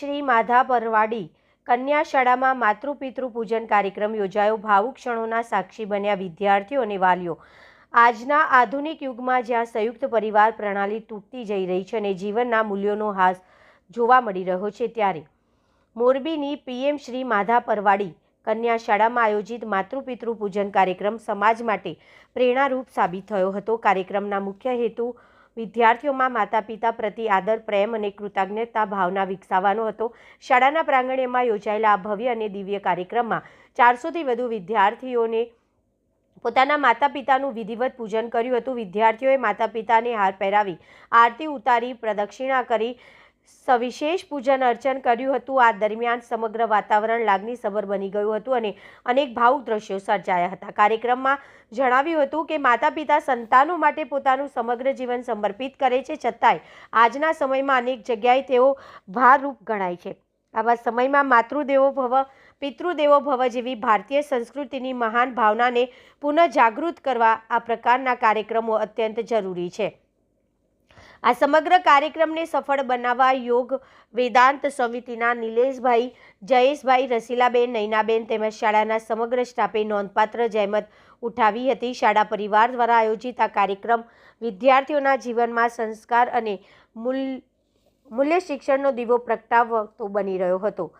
શ્રી માધા પરવાડી કન્યા શાળામાં માતૃપિતૃ પૂજન કાર્યક્રમ યોજાયો. ભાવુક ક્ષણોના સાક્ષી બન્યા વિદ્યાર્થીઓ અને વાલીઓ. આજના આધુનિક યુગમાં જ્યાં સંયુક્ત પરિવાર પ્રણાલી તૂટતી જઈ રહી છે અને જીવનના મૂલ્યોનો હાસ જોવા મળી રહ્યો છે ત્યારે મોરબીની પીએમ શ્રી માધા પરવાડી કન્યા શાળામાં આયોજિત માતૃપિતૃ પૂજન કાર્યક્રમ સમાજ માટે પ્રેરણારૂપ સાબિત થયો હતો. કાર્યક્રમના મુખ્ય હેતુ વિદ્યાર્થીઓમાં માતા પિતા પ્રતિ આદર, પ્રેમ અને કૃતજ્ઞતા ભાવના વિકસાવવાનો હતો. શાળાના પ્રાંગણેમાં યોજાયેલા આ ભવ્ય અને દિવ્ય કાર્યક્રમમાં ચારસોથી વધુ વિદ્યાર્થીઓને પોતાના માતા પિતાનું વિધિવત પૂજન કર્યું હતું. વિદ્યાર્થીઓએ માતા પિતાને હાર પહેરાવી આરતી ઉતારી, પ્રદક્ષિણા કરી સવિશેષ પૂજન અર્ચન કર્યું હતું. આ દરમિયાન સમગ્ર વાતાવરણ લાગણીસભર બની ગયું હતું અને અનેક ભાવુક દ્રશ્યો સર્જાયા હતા. કાર્યક્રમમાં જણાવ્યું હતું કે માતા પિતા સંતાનો માટે પોતાનું સમગ્ર જીવન સમર્પિત કરે છે, છતાંય આજના સમયમાં અનેક જગ્યાએ તેઓ ભારરૂપ ગણાય છે. આવા સમયમાં માતૃદેવો ભવ, પિતૃદેવો ભવ જેવી ભારતીય સંસ્કૃતિની મહાન ભાવનાને પુનઃ જાગૃત કરવા આ પ્રકારના કાર્યક્રમો અત્યંત જરૂરી છે. આ સમગ્ર કાર્યક્રમને સફળ બનાવવા યોગ વેદાંત સમિતિના નિલેશભાઈ, જયેશભાઈ, રસીલાબેન, નૈનાબેન તેમજ શાળાના સમગ્ર સ્ટાફે નોંધપાત્ર જહેમત ઉઠાવી હતી. શાળા પરિવાર દ્વારા આયોજિત આ કાર્યક્રમ વિદ્યાર્થીઓના જીવનમાં સંસ્કાર અને મૂલ, મૂલ્ય શિક્ષણનો દીવો પ્રગટાવતો બની રહ્યો હતો.